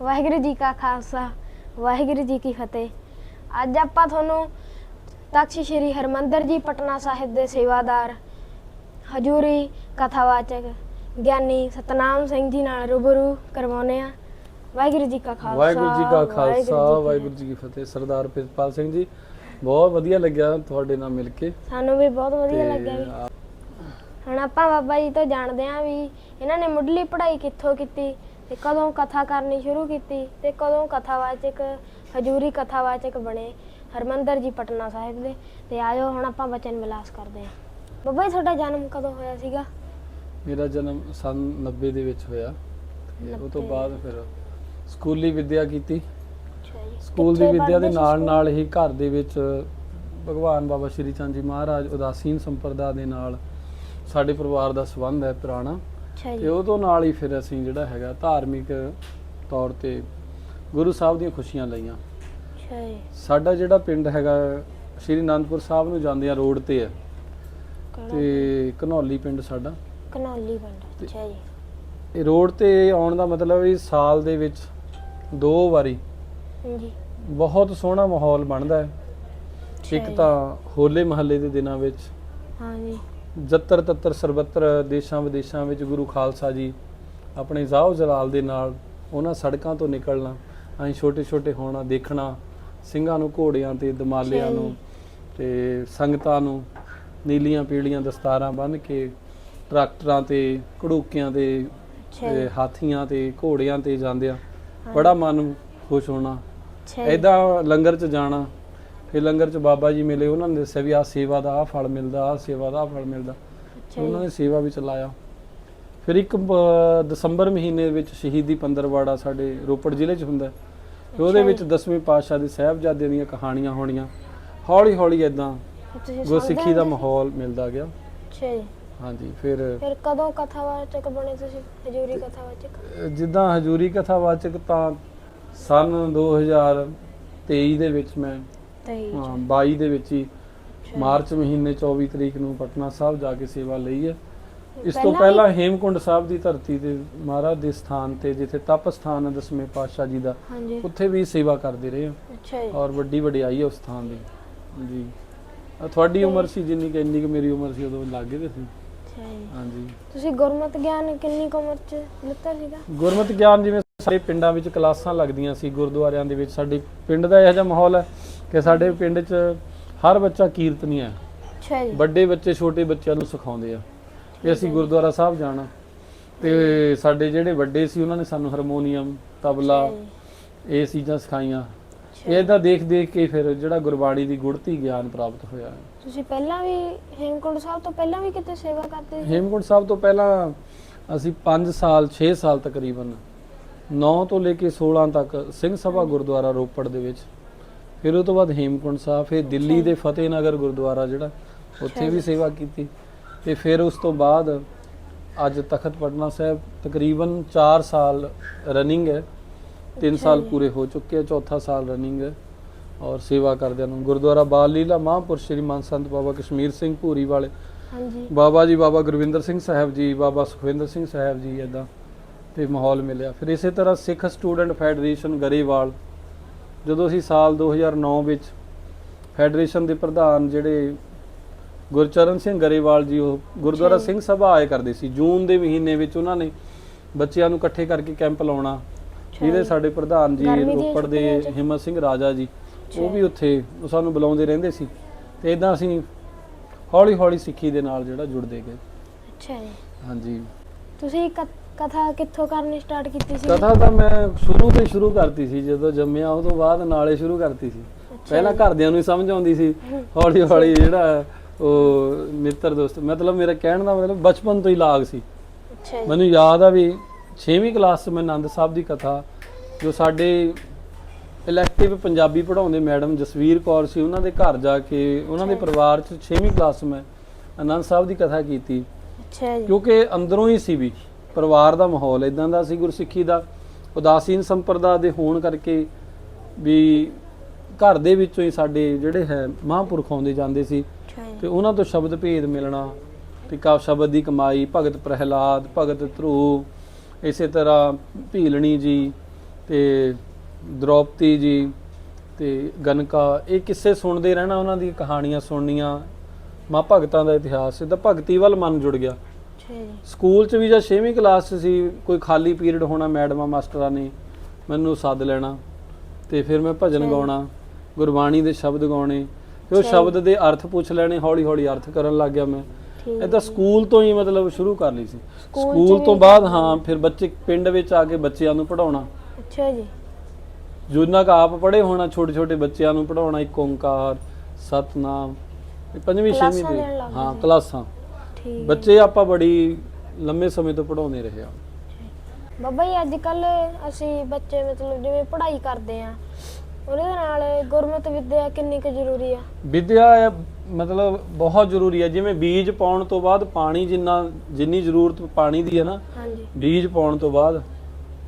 ਵਾਹਿਗੁਰੂ ਜੀ ਕਾ ਖਾਲਸਾ ਵਾਹਿਗੁਰੂ ਜੀ ਕੀ ਫਤਿਹ। ਅੱਜ ਆਪਾਂ ਤੁਹਾਨੂੰ ਤਖਤ ਸ੍ਰੀ ਹਰਮੰਦਰ ਜੀ ਪਟਨਾ ਸਾਹਿਬ ਦੇ ਸੇਵਾਦਾਰ ਹਜੂਰੀ ਕਥਾਵਾਚਕ ਗਿਆਨੀ ਸਤਨਾਮ ਸਿੰਘ ਜੀ ਨਾਲ ਰੂਬਰੂ ਕਰਵਾਉਨੇ ਆ ਵਾਹਿਗੁਰੂ ਜੀ ਕਾ ਖਾਲਸਾ ਵਾਹਿਗੁਰੂ ਜੀ ਕਾ ਖਾਲਸਾ ਵਾਹਿਗੁਰੂ ਜੀ ਕੀ ਫਤਿਹ। ਸਰਦਾਰ ਪ੍ਰਿਤਪਾਲ ਸਿੰਘ ਜੀ ਬਹੁਤ ਵਧੀਆ ਲੱਗਿਆ ਤੁਹਾਡੇ ਨਾਲ ਮਿਲ ਕੇ। ਸਾਨੂੰ ਵੀ ਬਹੁਤ ਵਧੀਆ ਲੱਗਿਆ ਆ- ਹੁਣ ਆਪਾਂ ਬਾਬਾ ਜੀ ਤੋਂ ਜਾਣਦੇ ਹਾਂ ਵੀ ਇਹਨਾਂ ਨੇ ਮੁੱਢਲੀ ਪੜ੍ਹਾਈ ਕਿੱਥੋਂ ਕੀਤੀ ਤੇ ਕਦੋਂ ਕਥਾ ਕਰਨੀ ਸ਼ੁਰੂ ਕੀਤੀ ਤੇ ਕਦੋਂ ਕਥਾਵਾਚਕ ਹਜੂਰੀ ਕਥਾਵਾਚਕ ਬਣੇ ਹਰਮੰਦਰ ਜੀ ਪਟਨਾ ਸਾਹਿਬ ਦੇ। ਤੇ ਆਜੋ ਹੁਣ ਆਪਾਂ ਬਚਨ ਵਿਲਾਸ ਕਰਦੇ ਹਾਂ। ਬਾਬਾ ਜੀ ਤੁਹਾਡਾ ਜਨਮ ਕਦੋਂ ਹੋਇਆ ਸੀਗਾ? ਮੇਰਾ ਜਨਮ ਸਨ 90 ਦੇ ਵਿੱਚ ਹੋਇਆ। ਤੇ ਉਹ ਤੋਂ 90 ਬਾਅਦ ਫਿਰ ਸਕੂਲੀ ਵਿੱਦਿਆ ਕੀਤੀ। ਸਕੂਲ ਦੀ ਵਿੱਦਿਆ ਦੇ ਨਾਲ? ਨਾਲ ਹੀ ਘਰ ਦੇ ਵਿੱਚ ਭਗਵਾਨ ਬਾਬਾ ਸ਼੍ਰੀ ਚੰਦ ਜੀ ਮਹਾਰਾਜ ਉਦਾਸੀਨ ਸੰਪਰਦਾ ਦੇ ਨਾਲ ਸਾਡੇ ਪਰਿਵਾਰ ਦਾ ਸੰਬੰਧ ਹੈ ਪੁਰਾਣਾ। ਅੱਛਾ ਜੀ। ਤੋਂ ਨਾਲ ਹੀ ਫਿਰ ਅਸੀਂ ਜਿਹੜਾ ਹੈਗਾ ਧਾਰਮਿਕ ਤੌਰ ਤੇ ਗੁਰੂ ਸਾਹਿਬ ਦੀਆਂ ਖੁਸ਼ੀਆਂ ਲਈਆਂ। ਅੱਛਾ ਜੀ। ਸਾਡਾ ਜਿਹੜਾ ਪਿੰਡ ਹੈਗਾ ਸ਼੍ਰੀ ਅਨੰਦਪੁਰ ਸਾਹਿਬ ਨੂੰ ਜਾਂਦਿਆਂ ਰੋਡ ਤੇ। ਹੈ ਤੇ ਘਨੌਲੀ ਪਿੰਡ ਸਾਡਾ। ਕਨੌਲੀ ਪਿੰਡ ਅੱਛਾ ਜੀ। ਇਹ ਰੋਡ ਤੇ ਆਉਣ ਦਾ ਮਤਲਬ ਇਹ ਸਾਲ ਦੇ ਵਿੱਚ ਦੋ ਵਾਰੀ ਹਾਂਜੀ। ਬਹੁਤ ਸੋਹਣਾ ਮਾਹੌਲ ਬਣਦਾ ਹੈ। ਇੱਕ ਜੀ। ਤਾਂ ਹੋਲੇ ਮਹੱਲੇ ਦੇ ਦਿਨਾਂ ਵਿੱਚ। ਹਾਂਜੀ। ਜੱਤਰ ਤੱਤਰ ਸਰਬੱਤਰ ਦੇਸ਼ਾਂ ਵਿਦੇਸ਼ਾਂ ਵਿੱਚ ਗੁਰੂ ਖਾਲਸਾ ਜੀ ਆਪਣੇ ਜ਼ਾਹੋ ਜਲਾਲ ਦੇ ਨਾਲ ਉਹਨਾਂ ਸੜਕਾਂ ਤੋਂ ਨਿਕਲਣਾ ਅਸੀਂ ਛੋਟੇ ਛੋਟੇ ਹੋਣਾ ਦੇਖਣਾ ਸਿੰਘਾਂ ਨੂੰ ਘੋੜਿਆਂ ਤੇ ਦਮਾਲਿਆਂ। ਨੂੰ ਤੇ ਸੰਗਤਾਂ ਨੂੰ ਨੀਲੀਆਂ ਪੀਲੀਆਂ ਦਸਤਾਰਾਂ ਬੰਨ੍ਹ ਕੇ ਟਰੈਕਟਰਾਂ ਤੇ ਘੜੂਕਿਆਂ ਤੇ ਹਾਥੀਆਂ ਤੇ ਘੋੜਿਆਂ ਤੇ ਜਾਂਦਿਆਂ ਬੜਾ ਮਨ ਖੁਸ਼ ਹੋਣਾ। ਐਦਾਂ ਲੰਗਰ 'ਚ ਜਾਣਾ ਫਿਰ ਲੰਗਰ 'ਚ ਬਾਬਾ ਜੀ ਮਿਲੇ ਉਹਨਾਂ ਨੇ ਦੱਸਿਆ ਵੀ ਆਹ ਸੇਵਾ ਦਾ ਆਹ ਫਲ ਮਿਲਦਾ ਆਹ ਸੇਵਾ ਦਾ ਫਲ ਮਿਲਦਾ। ਉਹਨਾਂ ਨੇ ਸੇਵਾ ਵੀ ਚਲਾਇਆ ਫਿਰ ਇੱਕ ਦਸੰਬਰ ਮਹੀਨੇ ਵਿੱਚ ਸ਼ਹੀਦੀ ਪੰਦਰਵਾੜਾ ਸਾਡੇ ਰੋਪੜ ਜ਼ਿਲ੍ਹੇ 'ਚ ਹੁੰਦਾ। ਤੇ ਉਹਦੇ ਵਿੱਚ। ਦਸਵੇਂ ਪਾਤਸ਼ਾਹ ਦੇ ਸਾਹਿਬਜ਼ਾਦਿਆਂ ਦੀਆਂ ਕਹਾਣੀਆਂ ਹੋਣੀਆਂ। ਹੌਲੀ ਹੌਲੀ ਤੁਸੀਂ ਗੁਰਸਿੱਖੀ ਦਾ? ਮਾਹੌਲ ਮਿਲਦਾ ਗਿਆ। ਅੱਛਾ ਜੀ। ਹਾਂਜੀ ਫਿਰ ਫਿਰ ਕਦੋਂ ਕਥਾਵਾਚਕ ਬਣੇ ਤੁਸੀਂ? ਹਜੂਰੀ ਕਥਾਵਾਚਕ? ਜਿੱਦਾਂ ਹਜੂਰੀ ਕਥਾਵਾਚਕ ਤਾਂ ਸਨ 2023 ਦੇ ਵਿੱਚ ਮੈਂ ਹਾਂ 22 ਦੇ ਵਿੱਚ ਹੀ ਮਾਰਚ ਮਹੀਨੇ 24 ਤਰੀਕ ਨੂੰ ਪਟਨਾ ਸਾਹਿਬ ਜਾ ਕੇ ਸੇਵਾ ਲਈ ਹੈ। ਇਸ ਤੋਂ ਪਹਿਲਾਂ ਹੇਮਕੁੰਡ ਸਾਹਿਬ ਦੀ ਧਰਤੀ ਤੇ ਮਹਾਰਾਜ ਦੇ ਸਥਾਨ ਤੇ ਜਿੱਥੇ ਤਪ ਸਥਾਨ ਹੈ ਦਸਵੇਂ ਪਾਤਸ਼ਾਹ ਜੀ ਦਾ ਹਾਂਜੀ। ਉੱਥੇ ਵੀ ਸੇਵਾ ਕਰਦੇ ਰਹੇ ਹਾਂ। ਅੱਛਾ ਜੀ। ਔਰ ਵੱਡੀ ਵਡਿਆਈ ਹੈ ਉਸ ਸਥਾਨ ਦੀ। ਜੀ। ਅਹ ਤੁਹਾਡੀ ਉਮਰ ਸੀ ਜਿੰਨੀ ਕਿ ਇੰਨੀ ਕਿ ਮੇਰੀ ਉਮਰ ਸੀ ਉਦੋਂ ਲੱਗੇ ਤੇ ਸੀ ਅੱਛਾ ਜੀ। ਹਾਂਜੀ। ਤੁਸੀਂ ਗੁਰਮਤ ਗਿਆਨ ਕਿੰਨੀ ਕੁ ਉਮਰ ਚ ਲਿੱਤਾ ਸੀਗਾ? ਗੁਰਮਤਿ ਗਿਆਨ ਜਿਵੇਂ ਸਾਡੇ ਪਿੰਡਾਂ ਵਿੱਚ ਕਲਾਸਾਂ ਲੱਗਦੀਆਂ ਸੀ ਗੁਰਦੁਆਰਿਆਂ ਦੇ ਵਿੱਚ। ਸਾਡੇ ਪਿੰਡ ਦਾ ਇਹੋ ਜਿਹਾ ਮਾਹੌਲ ਹੈ ਕਿ ਸਾਡੇ ਪਿੰਡ 'ਚ ਹਰ ਬੱਚਾ ਕੀਰਤਨੀ ਹੈ। ਅੱਛਾ ਜੀ। ਵੱਡੇ ਬੱਚੇ ਛੋਟੇ ਬੱਚਿਆਂ ਨੂੰ ਸਿਖਾਉਂਦੇ ਆ ਤੇ ਅਸੀਂ ਗੁਰਦੁਆਰਾ ਸਾਹਿਬ ਜਾਣਾ। ਤੇ ਸਾਡੇ ਜਿਹੜੇ ਵੱਡੇ ਸੀ ਉਹਨਾਂ ਨੇ ਸਾਨੂੰ ਹਾਰਮੋਨੀਅਮ ਤਬਲਾ ਇਹ ਚੀਜ਼ਾਂ ਸਿਖਾਈਆਂ। ਅੱਛਾ ਇਹ ਤਾਂ ਦੇਖ ਦੇਖ ਕੇ ਫਿਰ ਜਿਹੜਾ ਗੁਰਬਾਣੀ ਦੀ ਗੁੜਤੀ ਗਿਆਨ ਪ੍ਰਾਪਤ ਹੋਇਆ ਤੁਸੀਂ ਪਹਿਲਾਂ ਵੀ ਹੇਮਕੁੰਡ ਸਾਹਿਬ ਤੋਂ ਪਹਿਲਾਂ ਵੀ ਕਿਤੇ ਸੇਵਾ ਕਰਦੇ ਸੀ? ਹੇਮਕੁੰਟ ਸਾਹਿਬ ਤੋਂ ਪਹਿਲਾਂ ਅਸੀਂ 5 ਸਾਲ 6 ਸਾਲ ਤਕਰੀਬਨ 9 ਤੋਂ ਲੈ ਕੇ 16 ਤੱਕ ਸਿੰਘ ਸਭਾ ਗੁਰਦੁਆਰਾ ਰੋਪੜ ਦੇ ਵਿੱਚ। ਫਿਰ ਉਹ ਤੋਂ ਬਾਅਦ ਹੇਮਕੁੰਟ ਸਾਹਿਬ ਫਿਰ ਦਿੱਲੀ ਦੇ ਫਤਿਹ ਨਗਰ ਗੁਰਦੁਆਰਾ ਜਿਹੜਾ ਉੱਥੇ ਵੀ ਸੇਵਾ ਕੀਤੀ। ਤੇ ਫਿਰ ਉਸ ਤੋਂ ਬਾਅਦ ਅੱਜ ਤਖਤ ਪਟਨਾ ਸਾਹਿਬ ਤਕਰੀਬਨ 4 ਸਾਲ ਰਨਿੰਗ ਹੈ। 3 ਸਾਲ। ਪੂਰੇ ਹੋ ਚੁੱਕੇ ਆ ਚੌਥਾ ਸਾਲ ਰਨਿੰਗ ਹੈ ਔਰ ਸੇਵਾ ਕਰਦਿਆਂ ਨੂੰ ਗੁਰਦੁਆਰਾ ਬਾਲ ਲੀਲਾ ਮਹਾਂਪੁਰ ਸ਼੍ਰੀ ਸੰਤ ਬਾਬਾ ਕਸ਼ਮੀਰ ਸਿੰਘ ਭੂਰੀ ਵਾਲੇ। ਹਾਂਜੀ। ਬਾਬਾ ਜੀ ਬਾਬਾ ਗੁਰਵਿੰਦਰ ਸਿੰਘ ਸਾਹਿਬ ਜੀ ਬਾਬਾ ਸੁਖਵਿੰਦਰ ਸਿੰਘ ਸਾਹਿਬ ਜੀ ਇਦਾਂ ਤੇ ਮਾਹੌਲ ਮਿਲਿਆ ਫਿਰ ਇਸੇ ਤਰ੍ਹਾਂ ਸਿੱਖ ਸਟੂਡੈਂਟ ਫੈਡਰੇਸ਼ਨ ਗਰੇਵਾਲ ਜਦੋਂ ਅਸੀਂ ਸਾਲ 2009 ਵਿੱਚ ਫੈਡਰੇਸ਼ਨ ਦੇ ਪ੍ਰਧਾਨ ਜਿਹੜੇ ਗੁਰਚਰਨ ਸਿੰਘ ਗਰੇਵਾਲ ਜੀ ਉਹ ਗੁਰਦੁਆਰਾ। ਸਿੰਘ ਸਭਾ ਆਏ ਕਰਦੇ ਸੀ ਜੂਨ ਦੇ ਮਹੀਨੇ ਵਿੱਚ ਉਹਨਾਂ ਨੇ ਬੱਚਿਆਂ ਨੂੰ ਇਕੱਠੇ ਕਰਕੇ ਕੈਂਪ ਲਾਉਣਾ ਜਿਹਦੇ। ਸਾਡੇ ਪ੍ਰਧਾਨ ਜੀ ਰੋਪੜ ਦੇ? ਹਿੰਮਤ ਸਿੰਘ ਰਾਜਾ ਜੀ ਉਹ ਵੀ। ਉੱਥੇ ਉਹ ਸਾਨੂੰ ਬੁਲਾਉਂਦੇ ਰਹਿੰਦੇ ਸੀ ਤੇ ਇਦਾਂ ਅਸੀਂ ਹੌਲੀ ਹੌਲੀ ਸਿੱਖੀ ਦੇ ਨਾਲ ਜਿਹੜਾ ਜੁੜਦੇ ਗਏ ਅੱਛਾ ਜੀ ਹਾਂਜੀ ਤੁਸੀਂ ਕਥਾ ਕਿੱਥੋਂ ਕਰਨੀ ਸਟਾਰਟ ਕੀਤੀ ਸੀ? ਕਥਾ ਤਾਂ ਮੈਂ ਸ਼ੁਰੂ ਤੋਂ ਹੀ ਸ਼ੁਰੂ ਕਰਤੀ ਸੀ ਜਦੋਂ ਜੰਮਿਆ ਉਹ ਤੋਂ ਬਾਅਦ ਨਾਲੇ ਸ਼ੁਰੂ ਕਰਤੀ ਸੀ। ਪਹਿਲਾਂ। ਘਰਦਿਆਂ ਨੂੰ ਹੀ ਸਮਝ ਆਉਂਦੀ ਸੀ ਹੌਲੀ ਹੌਲੀ ਜਿਹੜਾ ਉਹ ਮਿੱਤਰ ਦੋਸਤ ਮਤਲਬ ਮੇਰਾ ਕਹਿਣ ਦਾ ਮਤਲਬ ਬਚਪਨ ਤੋਂ ਹੀ ਲਾਗ ਸੀ। ਅੱਛਾ ਮੈਨੂੰ ਯਾਦ ਆ ਵੀ 6ਵੀਂ ਕਲਾਸ 'ਚ ਮੈਂ ਆਨੰਦ ਸਾਹਿਬ ਦੀ ਕਥਾ ਜੋ ਸਾਡੇ ਇਲੈਕਟਿਵ ਪੰਜਾਬੀ ਪੜ੍ਹਾਉਂਦੇ ਮੈਡਮ ਜਸਵੀਰ ਕੌਰ ਸੀ ਉਹਨਾਂ ਦੇ ਘਰ ਜਾ ਕੇ ਉਹਨਾਂ ਦੇ। ਪਰਿਵਾਰ 'ਚ 6ਵੀਂ ਕਲਾਸ 'ਚ ਮੈਂ ਆਨੰਦ ਸਾਹਿਬ ਦੀ ਕਥਾ ਕੀਤੀ। ਅੱਛਾ ਜੀ। ਕਿਉਂਕਿ ਅੰਦਰੋਂ ਹੀ ਸੀ ਵੀ। ਪਰਿਵਾਰ ਦਾ ਮਾਹੌਲ ਇਦਾਂ ਦਾ ਸੀ ਗੁਰਸਿੱਖੀ ਦਾ ਉਦਾਸੀਨ ਸੰਪਰਦਾ ਦੇ ਹੋਣ ਕਰਕੇ ਵੀ ਘਰ ਦੇ ਵਿੱਚੋਂ ਹੀ ਸਾਡੇ ਜਿਹੜੇ ਹੈ ਮਹਾਂਪੁਰਖ ਆਉਂਦੇ ਜਾਂਦੇ ਸੀ। ਤੇ ਉਹਨਾਂ ਤੋਂ ਸ਼ਬਦ ਭੇਦ ਮਿਲਣਾ ਤੇ ਕਾ ਸ਼ਬਦ ਦੀ ਕਮਾਈ ਭਗਤ ਪ੍ਰਹਿਲਾਦ ਭਗਤ ਧਰੂ ਇਸੇ ਤਰ੍ਹਾਂ ਭੀਲਣੀ ਜੀ ਤੇ ਦ੍ਰੋਪਦੀ ਜੀ ਤੇ ਗਨਕਾ ਇਹ ਕਿੱਸੇ ਸੁਣਦੇ ਰਹਿਣਾ ਉਹਨਾਂ ਦੀ ਕਹਾਣੀਆਂ ਸੁਣਨੀਆਂ। ਮਾਂ ਭਗਤਾਂ ਦਾ ਇਤਿਹਾਸ ਇਹਦਾ ਭਗਤੀ ਵੱਲ ਮਨ ਜੁੜ ਗਿਆ। ਅੱਛਾ ਜੀ। ਸਕੂਲ 'ਚ ਵੀ ਜਦ 6ਵੀਂ ਕਲਾਸ 'ਚ ਸੀ ਕੋਈ ਖਾਲੀ ਪੀਰੀਅਡ ਹੋਣਾ ਮੈਡਮਾਂ ਮਾਸਟਰਾਂ ਨੇ ਮੈਨੂੰ ਸੱਦ ਲੈਣਾ ਤੇ ਫਿਰ ਮੈਂ ਭਜਨ। ਗਾਉਣਾ ਗੁਰਬਾਣੀ ਦੇ ਸ਼ਬਦ ਗਾਉਣੇ ਤੇ ਉਹ। ਸ਼ਬਦ ਦੇ ਅਰਥ ਪੁੱਛ ਲੈਣੇ ਹੌਲੀ ਹੌਲੀ ਅਰਥ ਕਰਨ ਲੱਗ ਗਿਆ ਮੈਂ। ਠੀਕ ਏਦਾਂ ਸਕੂਲ ਤੋਂ ਹੀ ਮਤਲਬ ਸ਼ੁਰੂ ਕਰ ਲਈ ਸੀ। ਸਕੂਲ ਤੋਂ ਬਾਅਦ ਹਾਂ ਫਿਰ ਬੱਚੇ ਪਿੰਡ ਵਿੱਚ ਆ ਕੇ ਬੱਚਿਆਂ ਨੂੰ ਪੜਾਉਣਾ ਅੱਛਾ ਜੀ। ਜਿੰਨਾ ਕੁ ਆਪ ਪੜ੍ਹੇ ਹੋਣਾ ਛੋਟੇ ਛੋਟੇ ਬੱਚਿਆਂ ਨੂੰ ਪੜਾਉਣਾ ਇੱਕ ਓੰਕਾਰ ਸਤਨਾਮ ਇਹ ਪੰਜਵੀਂ ਛੇਵੀਂ ਦੀ। ਹਾਂ। ਕਲਾਸਾਂ। ਠੀਕ। ਬੱਚੇ ਆਪਾਂ ਬੜੀ ਲੰਮੇ ਸਮੇਂ ਤੋਂ ਪੜਾਉਂਦੇ ਰਹੇ ਆ ਬਾਬਾ ਜੀ ਅੱਜ ਕੱਲ ਅਸੀਂ ਬੱਚੇ ਮਤਲਬ ਜਿਵੇਂ ਪੜ੍ਹਾਈ ਕਰਦੇ ਆ ਉਹਦੇ ਨਾਲ ਗੁਰਮਤ ਵਿੱਦਿਆ ਕਿੰਨੀ ਕੁ ਜ਼ਰੂਰੀ ਆ? ਵਿਦਿਆ ਇਹ ਮਤਲਬ ਬਹੁਤ ਜ਼ਰੂਰੀ ਹੈ ਜਿਵੇਂ ਬੀਜ ਪਾਉਣ ਤੋਂ ਬਾਅਦ ਪਾਣੀ ਜਿੰਨਾ ਜਿੰਨੀ ਜ਼ਰੂਰਤ ਪਾਣੀ ਦੀ ਹੈ ਨਾ ਹਾਂਜੀ। ਬੀਜ ਪਾਉਣ ਤੋਂ ਬਾਅਦ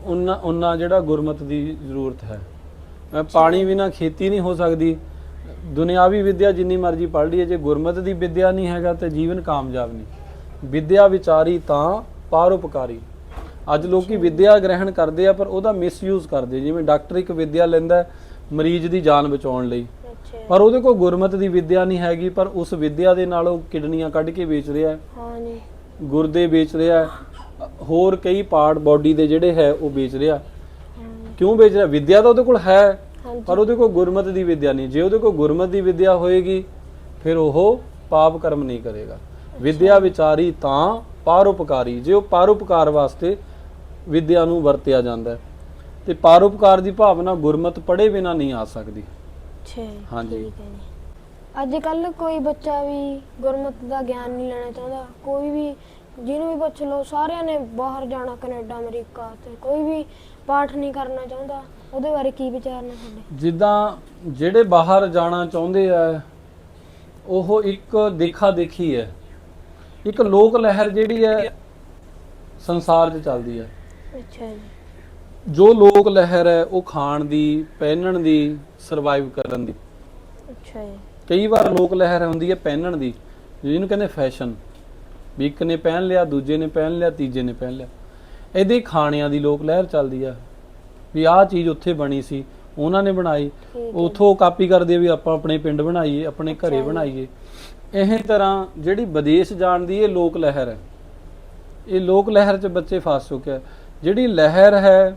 ਉਨਾ ਉਨਾ ਜਿਹੜਾ ਗੁਰਮਤ ਦੀ ਜ਼ਰੂਰਤ ਹੈ। ਮੈਂ ਪਾਣੀ ਬਿਨਾ ਖੇਤੀ ਨਹੀਂ ਹੋ ਸਕਦੀ ਦੁਨਿਆਵੀ ਵਿਦਿਆ ਜਿੰਨੀ ਮਰਜ਼ੀ ਪੜ੍ਹ ਲਈਏ ਜੇ ਗੁਰਮਤ ਦੀ ਵਿਦਿਆ ਨਹੀਂ ਹੈਗਾ ਤੇ ਜੀਵਨ ਕਾਮਯਾਬ ਨਹੀਂ। ਵਿਦਿਆ ਵਿਚਾਰੀ ਤਾਂ ਪਰਉਪਕਾਰੀ। ਅੱਜ ਲੋਕੀ ਵਿਦਿਆ ਗ੍ਰਹਿਣ ਕਰਦੇ ਆ ਪਰ ਉਹਦਾ ਮਿਸਯੂਜ਼ ਕਰਦੇ ਜਿਵੇਂ ਡਾਕਟਰ ਇੱਕ ਵਿਦਿਆ ਲੈਂਦਾ ਮਰੀਜ਼ ਦੀ ਜਾਨ ਬਚਾਉਣ ਲਈ। ਪਰ ਉਹਦੇ ਕੋਲ ਗੁਰਮਤ ਦੀ ਵਿਦਿਆ ਨਹੀਂ ਹੈਗੀ ਪਰ ਉਸ ਵਿਦਿਆ ਦੇ ਨਾਲ ਉਹ ਕਿਡਨੀਆਂ ਕੱਢ ਕੇ ਵੇਚ ਰਿਹਾ ਹੈ। ਗੁਰਦੇ ਵੇਚ ਰਿਹਾ ਹੈ। ਹੋਰ ਕਈ ਪਾਰਟ ਬਾਡੀ ਦੇ ਜਿਹੜੇ ਹੈ ਉਹ ਵੇਚ ਰਿਹਾ। ਕਿਉਂ ਵੇਚ ਰਿਹਾ? ਵਿਦਿਆ ਤਾਂ ਉਹਦੇ ਕੋਲ ਹੈ। ਪਰ ਉਹਦੇ ਕੋਲ ਗੁਰਮਤ ਦੀ ਵਿਦਿਆ ਨਹੀਂ। ਜੇ ਉਹਦੇ ਕੋਲ ਗੁਰਮਤ ਦੀ ਵਿਦਿਆ ਹੋਏਗੀ ਫਿਰ ਉਹ ਪਾਪ ਕਰਮ ਨਹੀਂ ਕਰੇਗਾ। ਵਿਦਿਆ ਵਿਚਾਰੀ ਤਾਂ ਪਰਉਪਕਾਰੀ। ਜੇ ਉਹ ਪਰਉਪਕਾਰ ਵਾਸਤੇ ਵਿਦਿਆ ਨੂੰ ਵਰਤਿਆ ਜਾਂਦਾ ਹੈ ਤੇ ਪਰਉਪਕਾਰ ਦੀ ਭਾਵਨਾ ਗੁਰਮਤ ਪੜ੍ਹੇ ਬਿਨਾ ਨਹੀਂ ਆ ਸਕਦੀ। ਅੱਛਾ ਹਾਂਜੀ। ਅੱਜ ਕੱਲ ਕੋਈ ਬੱਚਾ ਵੀ ਗੁਰਮਤ ਦਾ ਗਿਆਨ ਨਹੀਂ ਲੈਣਾ ਚਾਹੁੰਦਾ। ਕੋਈ ਵੀ ਜਿਹਨੂੰ ਵੀ ਪੁੱਛ ਲਓ ਸਾਰਿਆਂ ਨੇ ਬਾਹਰ ਜਾਣਾ ਕੈਨੇਡਾ ਅਮਰੀਕਾ ਤੇ ਕੋਈ ਵੀ ਪਾਠ ਨਹੀਂ ਕਰਨਾ ਚਾਹੁੰਦਾ। ਉਹਦੇ ਬਾਰੇ ਕੀ ਵਿਚਾਰ ਨੇ ਤੁਹਾਡੇ? ਜਿੱਦਾਂ ਜਿਹੜੇ ਬਾਹਰ ਜਾਣਾ ਚਾਹੁੰਦੇ ਆ ਉਹ ਇੱਕ ਦੇਖਾ ਦੇਖੀ ਹੈ। ਇੱਕ ਲੋਕ ਲਹਿਰ ਜਿਹੜੀ ਹੈ ਸੰਸਾਰ 'ਚ ਚੱਲਦੀ ਹੈ। ਅੱਛਾ ਜੀ। ਜੋ ਲੋਕ ਲਹਿਰ ਹੈ ਉਹ ਖਾਣ ਦੀ ਪਹਿਨਣ ਦੀ ਸਰਵਾਈਵ ਕਰਨ ਦੀ। ਅੱਛਾ ਜੀ। ਕਈ ਵਾਰ ਲੋਕ ਲਹਿਰ ਹੁੰਦੀ ਹੈ ਪਹਿਨਣ ਦੀ ਜਿਹਨੂੰ ਕਹਿੰਦੇ ਫੈਸ਼ਨ ਵੀ ਇੱਕ ਨੇ ਪਹਿਨ ਲਿਆ ਦੂਜੇ ਨੇ ਪਹਿਨ ਲਿਆ ਤੀਜੇ ਨੇ ਪਹਿਨ ਲਿਆ। ਇਹਦੇ ਖਾਣਿਆਂ ਦੀ ਲੋਕ ਲਹਿਰ ਚੱਲਦੀ ਆ। ਵੀ ਆਹ ਚੀਜ਼ ਉੱਥੇ ਬਣੀ ਸੀ ਉਹਨਾਂ ਨੇ ਬਣਾਈ। ਉਥੋਂ ਕਾਪੀ ਕਰਦੇ ਆ ਵੀ ਆਪਾਂ ਆਪਣੇ ਪਿੰਡ ਬਣਾਈਏ ਆਪਣੇ ਘਰੇ। ਬਣਾਈਏ। ਇਹ ਤਰ੍ਹਾਂ ਜਿਹੜੀ ਵਿਦੇਸ਼ ਜਾਣ ਦੀ ਇਹ ਲੋਕ ਲਹਿਰ ਹੈ। ਇਹ ਲੋਕ ਲਹਿਰ 'ਚ ਬੱਚੇ ਫਸ ਚੁੱਕੇ ਆ। ਜਿਹੜੀ ਲਹਿਰ ਹੈ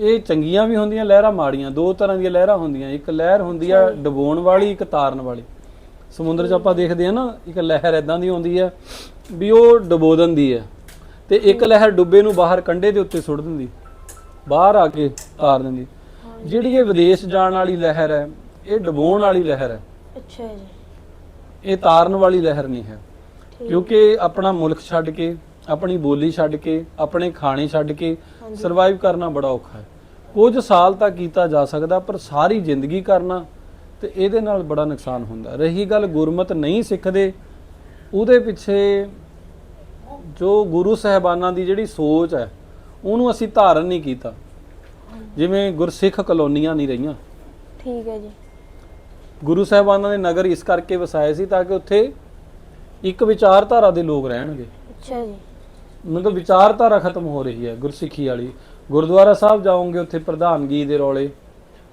ਇਹ ਚੰਗੀਆਂ ਵੀ ਹੁੰਦੀਆਂ ਲਹਿਰਾਂ ਮਾੜੀਆਂ। ਦੋ ਤਰ੍ਹਾਂ ਦੀਆਂ ਲਹਿਰਾਂ ਹੁੰਦੀਆਂ। ਇੱਕ ਲਹਿਰ ਹੁੰਦੀ ਆ। ਡਬੋਣ ਵਾਲੀ ਇੱਕ ਤਾਰਨ ਵਾਲੀ। ਸਮੁੰਦਰ 'ਚ ਆਪਾਂ ਦੇਖਦੇ ਆ ਨਾ ਇੱਕ ਲਹਿਰ ਇਦਾਂ ਦੀ ਹੁੰਦੀ ਆ ਵੀ ਉਹ ਡਬੋ ਦਿੰਦੀ ਹੈ ਤੇ ਇੱਕ ਲਹਿਰ ਡੁੱਬੇ ਨੂੰ ਬਾਹਰ ਕੰਢੇ ਦੇ ਉੱਤੇ ਸੁੱਟ ਦਿੰਦੀ। ਬਾਹਰ ਆ ਕੇ ਤਾਰ ਦਿੰਦੀ। ਜਿਹੜੀ ਇਹ ਵਿਦੇਸ਼ ਜਾਣ ਵਾਲੀ ਲਹਿਰ ਹੈ ਇਹ ਡਬੋਣ ਵਾਲੀ ਲਹਿਰ ਹੈ। ਅੱਛਾ ਜੀ। ਇਹ ਤਾਰਨ ਵਾਲੀ ਲਹਿਰ ਨਹੀਂ ਹੈ। ਕਿਉਂਕਿ ਆਪਣਾ ਮੁਲਕ ਛੱਡ ਕੇ ਆਪਣੀ ਬੋਲੀ ਛੱਡ ਕੇ ਆਪਣੇ ਖਾਣੇ ਛੱਡ ਕੇ। ਸਰਵਾਈਵ ਕਰਨਾ ਬੜਾ ਔਖਾ ਹੈ। ਕੁਝ ਸਾਲ ਤੱਕ ਕੀਤਾ ਜਾ ਸਕਦਾ ਪਰ ਸਾਰੀ ਜ਼ਿੰਦਗੀ ਕਰਨਾ ਤੇ ਇਹਦੇ ਨਾਲ ਬੜਾ ਨੁਕਸਾਨ ਹੁੰਦਾ ਰਹੀ ਗੱਲ ਗੁਰਮਤ ਨਹੀਂ ਸਿੱਖਦੇ ਉਹਦੇ ਪਿੱਛੇ ਜੋ ਗੁਰੂ ਸਾਹਿਬਾਨਾਂ ਦੀ ਜਿਹੜੀ ਸੋਚ ਹੈ ਉਹਨੂੰ ਅਸੀਂ ਧਾਰਨ ਨਹੀਂ ਕੀਤਾ। ਜਿਵੇਂ ਗੁਰਸਿੱਖ ਕਲੋਨੀਆਂ ਨਹੀਂ ਰਹੀਆਂ। ਠੀਕ ਹੈ ਜੀ। ਗੁਰੂ ਸਾਹਿਬਾਨਾਂ ਨੇ ਨਗਰ ਇਸ ਕਰਕੇ ਵਸਾਏ ਸੀ ਤਾਂ ਕਿ ਉੱਥੇ ਇੱਕ ਵਿਚਾਰਧਾਰਾ ਦੇ ਲੋਕ ਰਹਿਣਗੇ। ਅੱਛਾ ਜੀ। ਮਤਲਬ ਵਿਚਾਰਧਾਰਾ ਖਤਮ ਹੋ ਰਹੀ ਹੈ ਗੁਰਸਿੱਖੀ ਵਾਲੀ। ਗੁਰਦੁਆਰਾ ਸਾਹਿਬ ਜਾਓਗੇ ਉੱਥੇ ਪ੍ਰਧਾਨਗੀ ਦੇ ਰੌਲੇ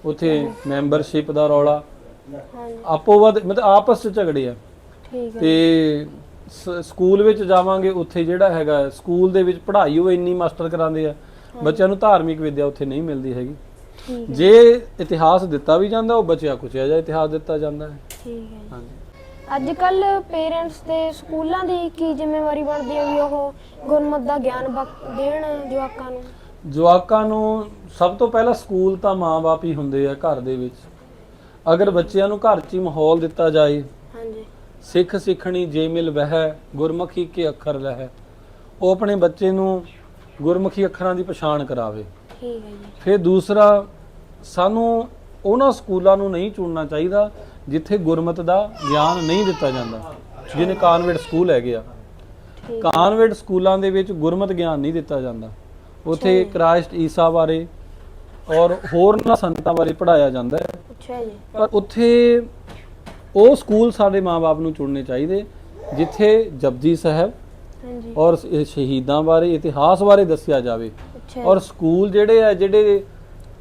ਉੱਥੇ ਮੈਂਬਰਸ਼ਿਪ ਦਾ ਰੌਲਾ। ਹਾਂਜੀ। ਆਪੋ ਵਦ ਮਤਲਬ ਆਪਸ ਚ ਝਗੜੇ ਆ। ਠੀਕ ਹੈ। ਤੇ ਸਕੂਲ ਵਿੱਚ ਜਾਵਾਂਗੇ ਉੱਥੇ ਜਿਹੜਾ ਹੈਗਾ ਸਕੂਲ ਦੇ ਵਿੱਚ ਪੜ੍ਹਾਈ ਉਹ ਇੰਨੀ ਮਾਸਟਰ ਕਰਾਉਂਦੇ ਆ। ਬੱਚਿਆਂ ਨੂੰ ਧਾਰਮਿਕ ਵਿਦਿਆ ਉੱਥੇ ਨਹੀਂ ਮਿਲਦੀ ਹੈਗੀ। ਜੇ ਇਤਿਹਾਸ ਦਿੱਤਾ ਵੀ ਜਾਂਦਾ ਉਹ ਬਚਿਆ ਕੁਚਿਆ ਜਿਹਾ ਇਤਿਹਾਸ ਦਿੱਤਾ ਜਾਂਦਾ ਹੈ। ਠੀਕ ਹੈ ਜੀ। ਹਾਂਜੀ। ਅੱਜ ਕੱਲ ਪੇਰੈਂਟਸ ਤੇ ਸਕੂਲਾਂ ਦੀ ਕੀ ਜ਼ਿੰਮੇਵਾਰੀ ਬਣਦੀ ਹੈ ਵੀ ਉਹ ਗੁਰਮਤ ਦਾ ਗਿਆਨ ਬਖ- ਦੇਣ ਜਵਾਕਾਂ ਨੂੰ? ਜਵਾਕਾਂ ਨੂੰ ਸਭ ਤੋਂ ਪਹਿਲਾਂ ਸਕੂਲ ਤਾਂ ਮਾਂ-ਬਾਪ ਹੀ ਹੁੰਦੇ ਆ ਘਰ ਦੇ ਵਿੱਚ। ਅਗਰ ਬੱਚਿਆਂ ਨੂੰ ਘਰ 'ਚ ਹੀ ਮਾਹੌਲ ਦਿੱਤਾ ਜਾਏ ਹਾਂਜੀ। ਸਿੱਖ ਸਿੱਖਣੀ ਜੇ ਮਿਲ ਵਹਿ ਗੁਰਮੁਖੀ ਕੇ ਅੱਖਰ ਲਹਿ। ਉਹ ਆਪਣੇ ਬੱਚੇ ਨੂੰ ਗੁਰਮੁਖੀ ਅੱਖਰਾਂ ਦੀ ਪਛਾਣ ਕਰਾਵੇ। ਠੀਕ ਹੈ ਜੀ। ਫਿਰ ਦੂਸਰਾ ਸਾਨੂੰ ਉਹਨਾਂ ਸਕੂਲਾਂ ਨੂੰ ਨਹੀਂ ਚੁਣਨਾ ਚਾਹੀਦਾ ਜਿੱਥੇ ਗੁਰਮਤ ਦਾ ਗਿਆਨ ਨਹੀਂ ਦਿੱਤਾ ਜਾਂਦਾ ਜਿਹਨੇ ਕਾਨਵੈਂਟ ਸਕੂਲ ਹੈਗੇ ਆ। ਕਾਨਵੈਂਟ ਸਕੂਲਾਂ ਦੇ ਵਿੱਚ ਗੁਰਮਤ ਗਿਆਨ ਨਹੀਂ ਦਿੱਤਾ ਜਾਂਦਾ। ਉੱਥੇ ਕ੍ਰਾਈਸਟ ਈਸਾ ਬਾਰੇ ਔਰ ਹੋਰ ਨਾ ਸੰਤਾਂ ਬਾਰੇ ਪੜਾਇਆ ਜਾਂਦਾ ਹੈ। ਅੱਛਾ ਜੀ। ਪਰ ਉੱਥੇ ਉਹ ਸਕੂਲ ਸਾਡੇ ਮਾਪੇ ਨੂੰ ਚੁਣਨੇ ਚਾਹੀਦੇ ਜਿੱਥੇ ਜਪਜੀ ਸਾਹਿਬ ਹਾਂਜੀ। ਔਰ ਸ਼ਹੀਦਾਂ ਬਾਰੇ ਇਤਿਹਾਸ ਬਾਰੇ ਦੱਸਿਆ ਜਾਵੇ। ਔਰ ਸਕੂਲ ਜਿਹੜੇ ਆ ਜਿਹੜੇ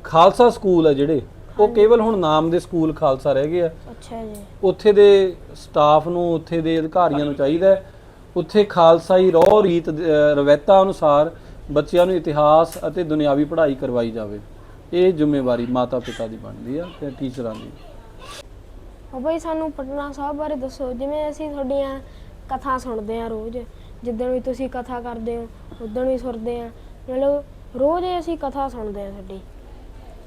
ਖਾਲਸਾ ਸਕੂਲ ਆ ਜਿਹੜੇ ਉਹ ਕੇਵਲ ਹੁਣ ਨਾਮ ਦੇ ਸਕੂਲ ਖਾਲਸਾ ਰਹਿ ਗਏ ਆ ਅੱਛਾ ਜੀ। ਉੱਥੇ ਦੇ ਸਟਾਫ ਨੂੰ ਉੱਥੇ ਦੇ ਅਧਿਕਾਰੀਆਂ ਨੂੰ ਚਾਹੀਦਾ ਉੱਥੇ ਖਾਲਸਾਈ ਰਹੁ ਰੀਤ ਅਹ, ਰਵਾਇਤਾਂ ਅਨੁਸਾਰ ਬੱਚਿਆਂ ਨੂੰ ਇਤਿਹਾਸ ਅਤੇ ਦੁਨਿਆਵੀ ਪੜ੍ਹਾਈ ਕਰਵਾਈ ਜਾਵੇ। ਇਹ ਜ਼ਿੰਮੇਵਾਰੀ ਮਾਤਾ ਪਿਤਾ ਦੀ ਬਣਦੀ ਆ ਤੇ ਟੀਚਰਾਂ ਦੀ। ਬਾਬਾ ਜੀ ਸਾਨੂੰ ਪਟਨਾ ਸਾਹਿਬ ਬਾਰੇ ਦੱਸੋ ਜਿਵੇਂ ਅਸੀਂ ਤੁਹਾਡੀਆਂ ਕਥਾ ਸੁਣਦੇ ਆ ਰੋਜ਼ ਜਿੱਦਣ ਵੀ ਤੁਸੀਂ ਕਥਾ ਕਰਦੇ ਹੋ ਉਦੋਂ ਵੀ ਸੁਣਦੇ ਆ ਮਤਲਬ ਰੋਜ਼ ਹੀ ਅਸੀਂ ਕਥਾ ਸੁਣਦੇ ਆ ਤੁਹਾਡੀ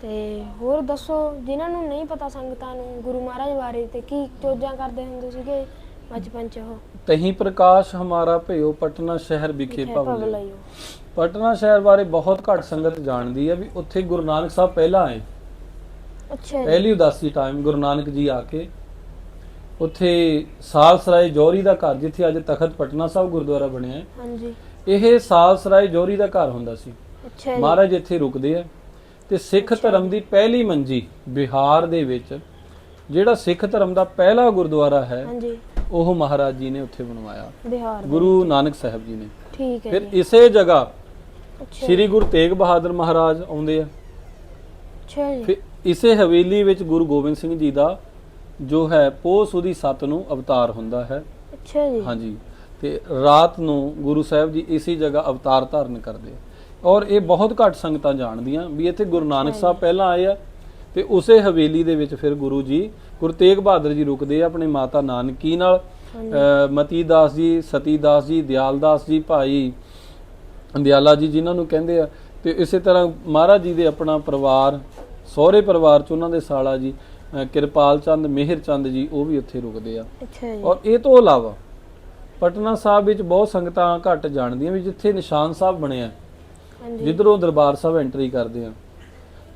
ਤੇ ਹੋਰ ਦੱਸੋ ਜਿਨ੍ਹਾਂ ਨੂੰ ਨਹੀਂ ਪਤਾ ਸੰਗਤਾਂ ਨੂੰ ਗੁਰੂ ਮਹਾਰਾਜ ਬਾਰੇ ਤੇ ਕੀ ਚੋਜਾਂ ਕਰਦੇ ਹੁੰਦੇ ਸੀਗੇ ਬਚਪਨ ਚ ਉਹ? ਤਹੀਂ ਪ੍ਰਕਾਸ਼ ਹਮਾਰਾ ਭਇਓ ਪਟਨਾ ਸ਼ਹਿਰ ਵਿਖੇ ਭਵ ਪਟਨਾ ਸ਼ਹਿਰ ਬਾਰੇ ਬਹੁਤ ਘੱਟ ਸੰਗਤ ਜਾਣਦੀ ਹੈ ਵੀ ਉੱਥੇ ਗੁਰੂ ਨਾਨਕ ਸਾਹਿਬ ਪਹਿਲਾਂ ਆਏ। ਅੱਛਾ ਜੀ। ਪਹਿਲੀ ਉਦਾਸੀ ਟਾਈਮ ਗੁਰੂ ਨਾਨਕ ਜੀ ਆ ਕੇ ਉੱਥੇ ਸਾਲਸਰਾਏ ਜੌਹਰੀ ਦਾ ਘਰ ਜਿੱਥੇ ਅੱਜ ਤਖਤ ਪਟਨਾ ਸਾਹਿਬ ਗੁਰਦੁਆਰਾ ਬਣਿਆ ਹੈ ਹਾਂਜੀ। ਇਹ ਸਾਲਸਰਾਏ ਜੌਹਰੀ ਦਾ ਘਰ ਹੁੰਦਾ ਸੀ। ਅੱਛਾ ਜੀ। ਮਹਾਰਾਜ ਇੱਥੇ ਰੁਕਦੇ ਆ ਤੇ ਸਿੱਖ ਧਰਮ ਦੀ ਪਹਿਲੀ ਮੰਜੀ ਬਿਹਾਰ ਦੇ ਵਿੱਚ ਜਿਹੜਾ ਸਿੱਖ ਧਰਮ ਦਾ ਪਹਿਲਾ ਗੁਰਦੁਆਰਾ ਹੈ ਹਾਂਜੀ। ਉਹ ਮਹਾਰਾਜ ਜੀ ਨੇ ਉੱਥੇ ਬਣਵਾਇਆ। ਬਿਹਾਰ ਦੇ। ਗੁਰੂ ਨਾਨਕ ਸਾਹਿਬ ਜੀ ਨੇ। ਠੀਕ ਹੈ ਫਿਰ ਜੀ। ਇਸੇ ਜਗ੍ਹਾ ਅੱਛਾ। ਸ੍ਰੀ ਗੁਰੂ ਤੇਗ ਬਹਾਦਰ ਮਹਾਰਾਜ ਆਉਂਦੇ ਆ। ਅੱਛਾ ਜੀ। ਫਿਰ ਇਸੇ ਹਵੇਲੀ ਵਿੱਚ ਗੁਰੂ ਗੋਬਿੰਦ ਸਿੰਘ ਜੀ ਦਾ ਜੋ ਹੈ ਪੋਹ ਸੁਦੀ ਸੱਤ ਨੂੰ ਅਵਤਾਰ ਹੁੰਦਾ ਹੈ। ਅੱਛਾ ਜੀ। ਹਾਂਜੀ। ਤੇ ਰਾਤ ਨੂੰ ਗੁਰੂ ਸਾਹਿਬ ਜੀ ਇਸੇ ਜਗ੍ਹਾ ਅਵਤਾਰ ਧਾਰਨ ਕਰਦੇ। ਔਰ ਇਹ ਬਹੁਤ ਘੱਟ ਸੰਗਤਾਂ ਜਾਣਦੀਆਂ ਵੀ ਇੱਥੇ ਗੁਰੂ ਨਾਨਕ ਸਾਹਿਬ ਪਹਿਲਾਂ ਆਏ ਆ ਤੇ ਉਸੇ ਹਵੇਲੀ ਦੇ ਵਿੱਚ ਫਿਰ ਗੁਰੂ ਜੀ ਗੁਰੂ ਤੇਗ ਬਹਾਦਰ ਜੀ ਰੁਕਦੇ ਆ ਆਪਣੇ ਮਾਤਾ ਨਾਨਕੀ ਨਾਲ। ਮਤੀ ਦਾਸ ਜੀ ਸਤੀ ਦਾਸ ਜੀ ਦਿਆਲ ਦਾਸ ਜੀ ਭਾਈ ਦਿਆਲਾ ਜੀ ਜਿਨ੍ਹਾਂ ਨੂੰ ਕਹਿੰਦੇ ਆ। ਤੇ ਇਸੇ ਤਰ੍ਹਾਂ ਮਹਾਰਾਜ ਜੀ ਦੇ ਆਪਣਾ ਪਰਿਵਾਰ ਸਹੁਰੇ ਪਰਿਵਾਰ ਚ ਉਹਨਾਂ ਦੇ ਸਾਲਾ ਜੀ ਕਿਰਪਾਲ ਚੰਦ ਮਿਹਰ ਚੰਦ ਜੀ ਉਹ ਵੀ ਉੱਥੇ ਰੁਕਦੇ ਆ। ਅੱਛਾ ਜੀ। ਔਰ ਇਹ ਤੋਂ ਇਲਾਵਾ ਪਟਨਾ ਸਾਹਿਬ ਵਿੱਚ ਬਹੁਤ ਸੰਗਤਾਂ ਘੱਟ ਜਾਣਦੀਆਂ ਵੀ ਜਿੱਥੇ ਨਿਸ਼ਾਨ ਸਾਹਿਬ ਬਣਿਆ ਜਿੱਧਰੋਂ ਦਰਬਾਰ ਸਾਹਿਬ ਐਂਟਰੀ ਕਰਦੇ ਆ।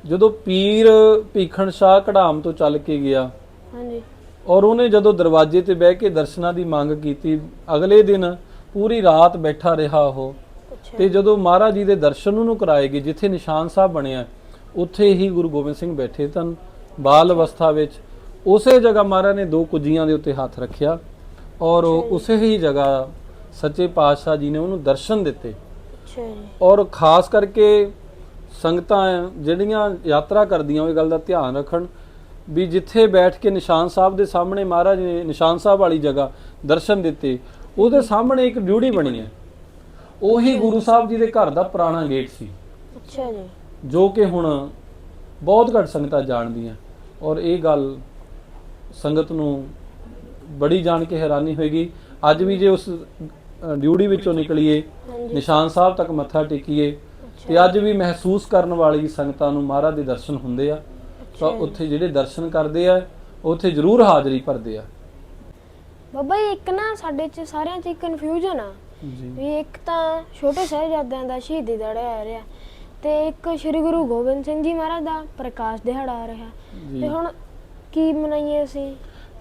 ਜਦੋਂ ਪੀਰ ਭੀਖਣ ਸ਼ਾਹ ਕਢਾਮ ਤੋਂ ਚੱਲ ਕੇ ਗਿਆ ਹਾਂਜੀ। ਔਰ ਉਹਨੇ ਜਦੋਂ ਦਰਵਾਜ਼ੇ ਤੇ ਬਹਿ ਕੇ ਦਰਸ਼ਨਾਂ ਦੀ ਮੰਗ ਕੀਤੀ ਅਗਲੇ ਦਿਨ ਪੂਰੀ ਰਾਤ ਬੈਠਾ ਰਿਹਾ ਉਹ ਤੇ ਜਦੋਂ ਮਹਾਰਾਜ ਜੀ ਦੇ ਦਰਸ਼ਨ ਉਹਨੂੰ ਕਰਾਏ ਗਏ ਜਿੱਥੇ ਨਿਸ਼ਾਨ ਸਾਹਿਬ ਬਣਿਆ ਉੱਥੇ ਹੀ ਗੁਰੂ ਗੋਬਿੰਦ ਸਿੰਘ ਬੈਠੇ ਤਨ ਬਾਲ ਅਵਸਥਾ ਵਿੱਚ ਉਸੇ ਜਗ੍ਹਾ ਮਹਾਰਾਜ ਨੇ ਦੋ ਕੁਜੀਆਂ ਦੇ ਉੱਤੇ ਹੱਥ ਰੱਖਿਆ ਔਰ ਉਸੇ ਹੀ ਜਗ੍ਹਾ ਸੱਚੇ ਪਾਤਸ਼ਾਹ ਜੀ ਨੇ ਉਹਨੂੰ ਦਰਸ਼ਨ ਦਿੱਤੇ। ਔਰ ਖਾਸ ਕਰਕੇ ਸੰਗਤਾਂ ਜਿਹੜੀਆਂ ਯਾਤਰਾ ਕਰਦੀਆਂ ਉਹ ਗੱਲ ਦਾ ਧਿਆਨ ਰੱਖਣ ਵੀ ਜਿੱਥੇ ਬੈਠ ਕੇ ਨਿਸ਼ਾਨ ਸਾਹਿਬ ਦੇ ਸਾਹਮਣੇ ਮਹਾਰਾਜ ਨੇ ਨਿਸ਼ਾਨ ਸਾਹਿਬ ਵਾਲੀ ਜਗ੍ਹਾ ਦਰਸ਼ਨ ਦਿੱਤੇ ਉਹਦੇ ਸਾਹਮਣੇ ਇੱਕ ਡਿਊੜੀ ਬਣੀ ਹੈ। ਉਹੀ ਗੁਰੂ ਸਾਹਿਬ ਜੀ ਦੇ ਘਰ ਦਾ ਪੁਰਾਣਾ ਗੇਟ ਸੀ। ਅੱਛਾ ਜੀ। ਜੋ ਕਿ ਹੁਣ ਬਹੁਤ ਘੱਟ ਸੰਗਤਾਂ ਜਾਣਦੀਆਂ। ਔਰ ਇਹ ਗੱਲ ਸੰਗਤ ਨੂੰ ਬੜੀ ਜਾਣ ਕੇ ਹੈਰਾਨੀ ਹੋਏਗੀ। ਅੱਜ ਵੀ ਜੇ ਉਸ ਡਿਊਟੀ ਵਿੱਚੋਂ ਨਿਕਲੀਏ ਨਿਸ਼ਾਨ ਸਾਹਿਬ ਤੱਕ ਮੱਥਾ ਟੇਕੀਏ ਤੇ ਅੱਜ ਵੀ ਮਹਿਸੂਸ ਕਰਨ ਵਾਲੀ ਸੰਗਤਾਂ ਨੂੰ ਮਹਾਰਾਜ ਦੇ ਦਰਸ਼ਨ ਹੁੰਦੇ ਆ। ਤਾਂ। ਉੱਥੇ ਜਿਹੜੇ ਦਰਸ਼ਨ ਕਰਦੇ ਆ ਉੱਥੇ ਜ਼ਰੂਰ ਹਾਜ਼ਰੀ ਭਰਦੇ ਆ। ਬਾਬਾ ਜੀ ਇੱਕ ਨਾ ਸਾਡੇ ਚ ਸਾਰਿਆਂ ਚ ਕਨਫਿਊਜ਼ਨ ਆ। ਜੀ। ਵੀ ਇੱਕ ਤਾਂ ਛੋਟੇ ਸਾਹਿਬਜ਼ਾਦਿਆਂ ਦਾ ਸ਼ਹੀਦੀ ਦਿਹਾੜਾ ਆ ਰਿਹਾ। ਤੇ ਇੱਕ ਸ੍ਰੀ ਗੁਰੂ ਗੋਬਿੰਦ ਸਿੰਘ ਜੀ ਮਹਾਰਾਜ ਦਾ ਪ੍ਰਕਾਸ਼ ਦਿਹਾੜਾ ਆ ਰਿਹਾ। ਜੀ। ਤੇ ਹੁਣ ਕੀ ਮਨਾਈਏ ਅਸੀਂ?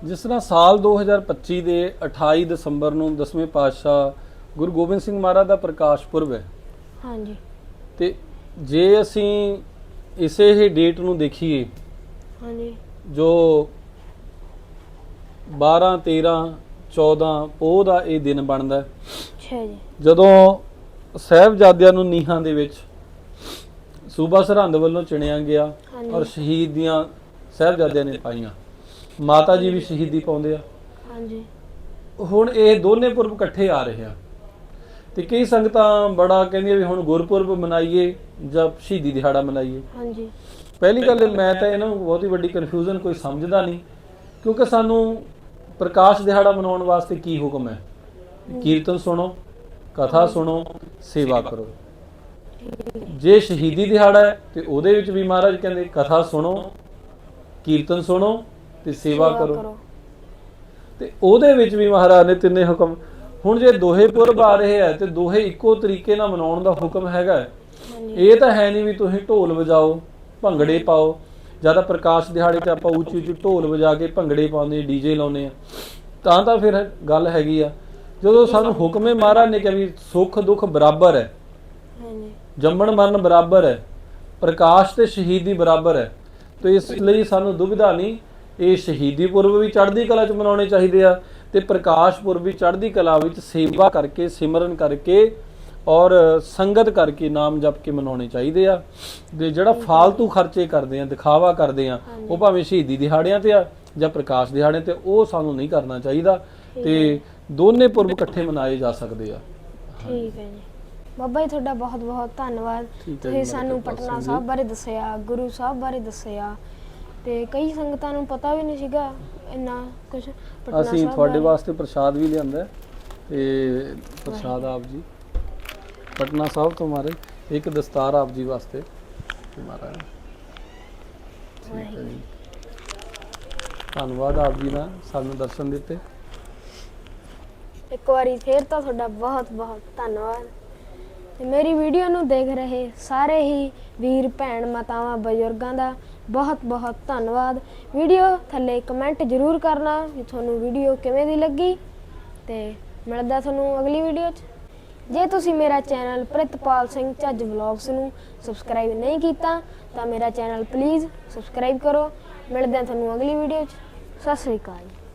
ਜਿਸ ਤਰ੍ਹਾਂ ਸਾਲ 2025 ਦੇ 28 ਦਸੰਬਰ ਨੂੰ ਦਸਵੇਂ ਪਾਤਸ਼ਾਹ ਗੁਰੂ ਗੋਬਿੰਦ ਸਿੰਘ ਮਹਾਰਾਜ ਦਾ ਪ੍ਰਕਾਸ਼ ਪੁਰਬ ਹੈ। ਹਾਂਜੀ। ਤੇ ਜੇ ਅਸੀਂ ਇਸੇ ਹੀ ਡੇਟ ਨੂੰ ਦੇਖੀਏ ਹਾਂਜੀ। ਜੋ 12 13 14 ਪੋਹ ਦਾ ਇਹ ਦਿਨ ਬਣਦਾ ਹੈ, ਅੱਛਾ ਜੀ। ਜਦੋਂ ਸਹਿਬਜ਼ਾਦਿਆਂ ਨੂੰ ਨੀਹਾਂ ਦੇ ਵਿੱਚ ਸੂਬਾ ਸਰਹੰਦ ਵੱਲੋਂ ਚਿਣਿਆ ਗਿਆ ਹਾਂਜੀ। ਔਰ ਸ਼ਹੀਦੀਆਂ ਸਹਿਬਜ਼ਾਦਿਆਂ ਨੇ ਪਾਈਆਂ। ਮਾਤਾ ਜੀ ਵੀ ਸ਼ਹੀਦੀ ਪਾਉਂਦੇ ਆ। ਹਾਂਜੀ। ਹੁਣ ਇਹ ਦੋਨੇ ਪੁਰਬ ਇਕੱਠੇ ਆ ਰਹੇ ਆ। ਤੇ ਕਈ ਸੰਗਤਾਂ ਬੜਾ ਕਹਿੰਦੀਆਂ ਵੀ ਹੁਣ ਗੁਰਪੁਰਬ ਮਨਾਈਏ ਜਾਂ ਸ਼ਹੀਦੀ ਦਿਹਾੜਾ ਮਨਾਈਏ। ਹਾਂਜੀ। ਪਹਿਲੀ ਗੱਲ ਮੈਂ ਤਾਂ ਇਹਨਾਂ ਨੂੰ ਬਹੁਤ ਹੀ ਵੱਡੀ ਕਨਫਿਊਜ਼ਨ ਕੋਈ ਸਮਝਦਾ ਨਹੀਂ ਕਿਉਂਕਿ ਸਾਨੂੰ ਪ੍ਰਕਾਸ਼ ਦਿਹਾੜਾ ਮਨਾਉਣ ਵਾਸਤੇ ਕੀ ਹੁਕਮ ਹੈ? ਕੀਰਤਨ ਸੁਣੋ ਕਥਾ ਸੁਣੋ ਸੇਵਾ। ਕਰੋ। ਜੇ ਸ਼ਹੀਦੀ ਦਿਹਾੜਾ ਹੈ ਤੇ ਉਹਦੇ ਵਿੱਚ ਵੀ ਮਹਾਰਾਜ ਕਹਿੰਦੇ ਕਥਾ ਸੁਣੋ ਕੀਰਤਨ ਸੁਣੋ ਤੇ ਸੇਵਾ ਕਰੋ। ਤੇ ਉਹਦੇ ਵਿੱਚ ਵੀ ਮਹਾਰਾਜ ਨੇ ਤਿੰਨੇ ਹੁਕਮ। ਹੁਣ ਜੇ ਦੋਹੇ ਪੁਰਬ ਆ ਰਹੇ ਆ ਤੇ ਦੋਹੇ ਇੱਕੋ ਤਰੀਕੇ ਨਾਲ ਮਨਾਉਣ ਦਾ ਹੁਕਮ ਹੈਗਾ ਹੈ। ਇਹ ਤਾਂ ਹੈ ਨਹੀਂ ਵੀ ਤੁਸੀਂ ਢੋਲ ਵਜਾਓ ਭੰਗੜੇ ਪਾਓ। ਜ਼ਿਆਦਾ ਪ੍ਰਕਾਸ਼ ਦਿਹਾੜੇ ਤੇ ਆਪਾਂ ਉੱਚੀ ਉੱਚੀ ਢੋਲ ਵਜਾ ਕੇ ਭੰਗੜੇ ਪਾਉਂਦੇ ਡੀਜੇ ਲਾਉਂਦੇ ਆ। ਤਾਂ ਤਾਂ ਫਿਰ ਗੱਲ ਹੈਗੀ ਆ। ਜਦੋਂ ਸਾਨੂੰ ਹੁਕਮੇ ਮਹਾਰਾਜ ਨੇ ਕਿਹਾ ਵੀ ਸੁੱਖ ਦੁੱਖ ਬਰਾਬਰ ਹੈ ਹਾਂਜੀ। ਜੰਮਣ ਮਰਨ ਬਰਾਬਰ ਹੈ ਪ੍ਰਕਾਸ਼ ਤੇ ਸ਼ਹੀਦੀ ਬਰਾਬਰ ਹੈ। ਤੇ ਇਸ ਲਈ ਸਾਨੂੰ ਦੁਬਿਧਾ ਨਹੀਂ ਇਹ ਸ਼ਹੀਦੀ ਪੁਰਬ ਵੀ ਚੜ੍ਹਦੀ ਕਲਾ ਚ ਮਨਾਉਣੇ ਚਾਹੀਦੇ ਆ ਤੇ ਪ੍ਰਕਾਸ਼ ਪੁਰਬ ਵੀ ਚੜ੍ਹਦੀ ਕਲਾ ਵਿੱਚ ਸੇਵਾ ਕਰਕੇ ਸਿਮਰਨ ਕਰਕੇ ਔਰ ਸੰਗਤ ਕਰਕੇ ਨਾਮ ਜਪ ਕੇ ਮਨਾਉਣੇ ਚਾਹੀਦੇ ਆ। ਤੇ ਜਿਹੜਾ ਫਾਲਤੂ ਖਰਚੇ ਕਰਦੇ ਆ ਦਿਖਾਵਾ ਕਰਦੇ ਆ ਉਹ ਭਾਵੇਂ ਸ਼ਹੀਦੀ ਦਿਹਾੜਿਆਂ ਤੇ ਆ ਜਾਂ ਪ੍ਰਕਾਸ਼ ਦਿਹਾੜਿਆਂ ਤੇ ਉਹ ਸਾਨੂੰ ਨਹੀਂ ਕਰਨਾ ਚਾਹੀਦਾ। ਤੇ ਦੋਨੇ ਪੁਰਬ ਇਕੱਠੇ ਮਨਾਏ ਜਾ ਸਕਦੇ ਆ। ਠੀਕ ਹੈ ਜੀ। ਬਾਬਾ ਜੀ ਤੁਹਾਡਾ ਬਹੁਤ ਬਹੁਤ ਧੰਨਵਾਦ। ਠੀਕ ਹੈ ਜੀ, ਤੁਸੀਂ ਮੇਰੇ ਸਾਨੂੰ ਪਟਨਾ ਸਾਹਿਬ। ਬਾਰੇ ਦੱਸਿਆ ਗੁਰੂ ਸਾਹਿਬ ਬਾਰੇ ਦੱਸਿਆ ਤੇ ਕਈ ਸੰਗਤਾਂ ਨੂੰ ਪਤਾ ਵੀ ਨਹੀਂ ਸੀਗਾ ਇੰਨਾ ਕੁਝ ਪਟਨਾ ਅਸੀਂ ਸਾਹਿਬ ਤੁਹਾਡੇ ਬਾਰੇ। ਵਾਸਤੇ ਪ੍ਰਸ਼ਾਦ ਵੀ ਲਿਆਂਦਾ ਹੈ ਤੇ ਪ੍ਰਸ਼ਾਦ ਆਪ ਜੀ। ਪਟਨਾ ਸਾਹਿਬ ਤੋਂ ਮਾਰੇ ਇੱਕ ਦਸਤਾਰ ਆਪ ਜੀ ਵਾਸਤੇ ਠੀਕ ਹੈ ਜੀ। ਧੰਨਵਾਦ ਆਪ ਜੀ ਦਾ ਸਾਨੂੰ ਦਰਸ਼ਨ ਦਿੱਤੇ। ਇੱਕ ਵਾਰੀ ਫੇਰ ਤਾਂ ਤੁਹਾਡਾ ਬਹੁਤ ਬਹੁਤ ਧੰਨਵਾਦ। ਤੇ ਮੇਰੀ ਵੀਡੀਓ ਨੂੰ ਦੇਖ ਰਹੇ ਸਾਰੇ ਹੀ ਵੀਰ, ਭੈਣ ਮਾਤਾਵਾਂ, ਬਜ਼ੁਰਗਾਂ ਦਾ ਬਹੁਤ ਬਹੁਤ ਧੰਨਵਾਦ। ਵੀਡੀਓ ਥੱਲੇ ਕਮੈਂਟ ਜ਼ਰੂਰ ਕਰਨਾ ਕਿ ਤੁਹਾਨੂੰ ਵੀਡੀਓ ਕਿਵੇਂ ਦੀ ਲੱਗੀ ਤੇ ਮਿਲਦਾ ਤੁਹਾਨੂੰ ਅਗਲੀ ਵੀਡੀਓ 'ਚ। ਜੇ ਤੁਸੀਂ ਮੇਰਾ ਚੈਨਲ ਪ੍ਰਿਤਪਾਲ ਸਿੰਘ ਝੱਜ ਵਲੌਗਸ ਨੂੰ ਸਬਸਕ੍ਰਾਈਬ ਨਹੀਂ ਕੀਤਾ, ਤਾਂ ਮੇਰਾ ਚੈਨਲ ਪਲੀਜ਼ ਸਬਸਕ੍ਰਾਈਬ ਕਰੋ। ਮਿਲਦੇ ਹਾਂ ਤੁਹਾਨੂੰ ਅਗਲੀ ਵੀਡੀਓ 'ਚ। ਸਤਿ ਸ੍ਰੀ ਅਕਾਲ।